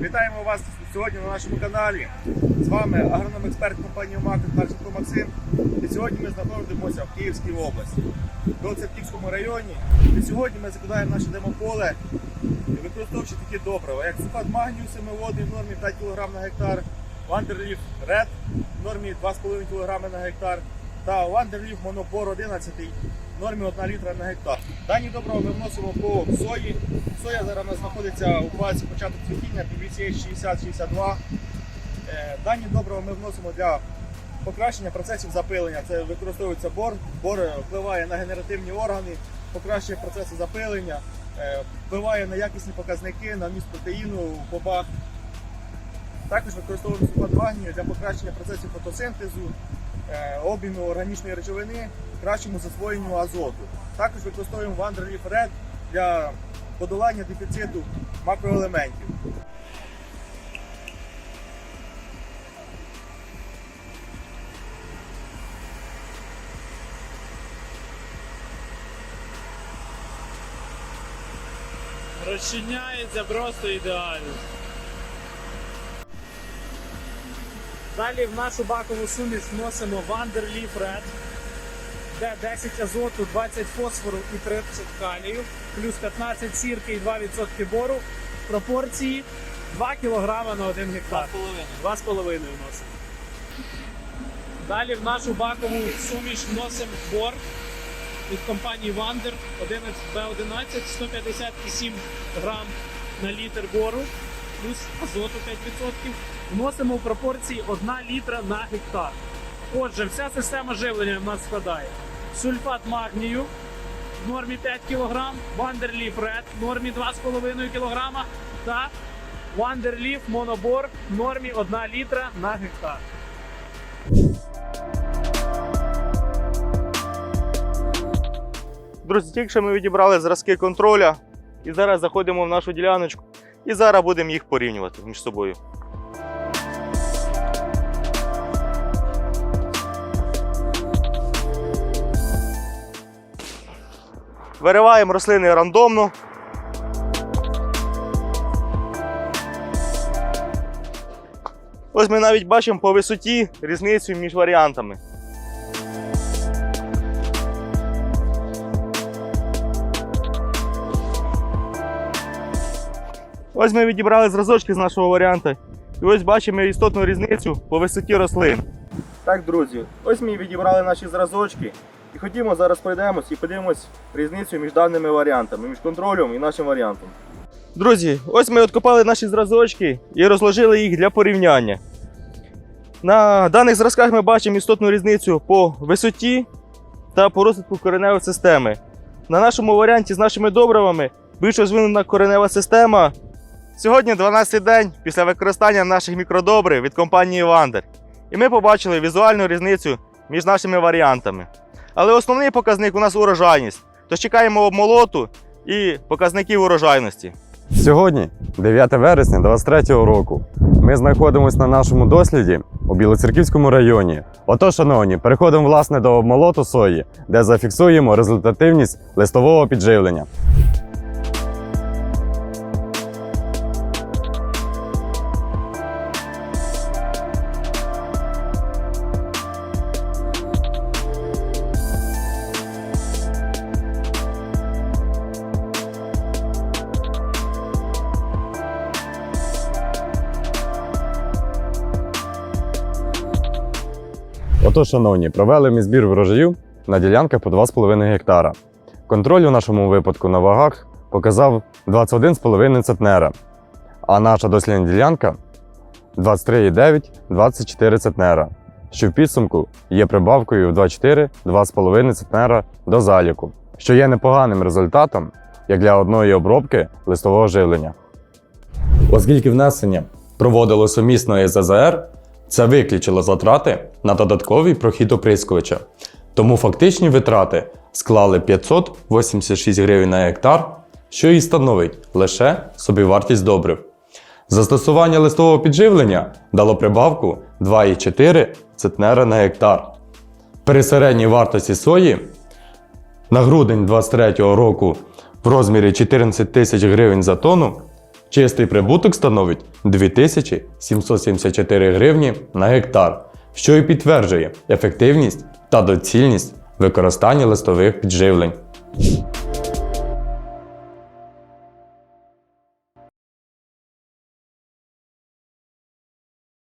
Вітаємо вас сьогодні на нашому каналі. З вами агроном-експерт компанії МАК Харченко Максим. І сьогодні ми знаходимося в Київській області, в Білоцерківському районі. І сьогодні ми закладаємо наше демополе, використовуючи такі добрива, як сульфат магнію семиводний в нормі 5 кг на гектар, Вандерліф Ред в нормі 2,5 кг на гектар та Вандерліф Монобор 11 в нормі 1 літра на гектар. Дані добрива ми вносимо по сої. Соя зараз у нас знаходиться у фазі початку цвітіння PBCH 60-62. Е, Дані добрива ми вносимо для покращення процесів запилення. Це використовується бор. Бор е, впливає на генеративні органи, покращує процеси запилення, е, впливає на якісні показники, на вміст протеїну в. Також використовуємо сульфат для покращення процесів фотосинтезу, обміну органічної речовини, кращому засвоєнню азоту. Також використовуємо Wanderleaf Red для подолання дефіциту макроелементів. Розчиняється просто ідеально. Далі в нашу бакову суміш вносимо Wanderleaf Red, де 10 азоту, 20 фосфору і 30 калію, плюс 15 сірки і 2% бору. Пропорції 2 кг на 1 гектар. 2,5 вносимо. Далі в нашу бакову суміш вносимо бор від компанії Wander 11B11 157 грам на літр бору, плюс азоту 5%. Вносимо в пропорції 1 літра на гектар. Отже, вся система живлення в нас складає сульфат магнію в нормі 5 кг, Wanderleaf Red в нормі 2,5 кг та Wanderleaf Монобор в нормі 1 літра на гектар. Друзі, тільки що ми відібрали зразки контроля і зараз заходимо в нашу діляночку і зараз будемо їх порівнювати між собою. Вириваємо рослини рандомно. Ось ми навіть бачимо по висоті різницю між варіантами. Ось ми відібрали зразочки з нашого варіанту. І ось бачимо істотну різницю по висоті рослин. Так, друзі, ось ми відібрали наші зразочки. І ходімо зараз пройдемось і подивимось різницю між даними варіантами, між контролем і нашим варіантом. Друзі, ось ми откопали наші зразочки і розложили їх для порівняння. На даних зразках ми бачимо істотну різницю по висоті та по розвитку кореневої системи. На нашому варіанті з нашими добривами більш розвинена коренева система. Сьогодні 12-й день після використання наших мікродобрив від компанії Wander. І ми побачили візуальну різницю між нашими варіантами. Але основний показник у нас урожайність. Тож чекаємо обмолоту і показників урожайності. Сьогодні, 9 вересня 2023 року, ми знаходимося на нашому досліді у Білоцерківському районі. Отож, шановні, переходимо власне до обмолоту сої, де зафіксуємо результативність листового підживлення. Отож, шановні, провели ми збір врожаю на ділянках по 2,5 гектара. Контроль у нашому випадку на вагах показав 21,5 центнера, а наша дослідна ділянка 23,9-24 центнера, що в підсумку є прибавкою в 2,4-2,5 центнера до заліку, що є непоганим результатом як для одної обробки листового живлення. Оскільки внесення проводилося сумісно із АЗР, це виключило затрати на додатковий прохід оприскувача. Тому фактичні витрати склали 586 гривень на гектар, що і становить лише собівартість добрив. Застосування листового підживлення дало прибавку 2,4 центнера на гектар. При середній вартості сої на грудень 2023 року в розмірі 14 тисяч гривень за тонну Чистий прибуток становить 2774 гривні на гектар, що і підтверджує ефективність та доцільність використання листових підживлень.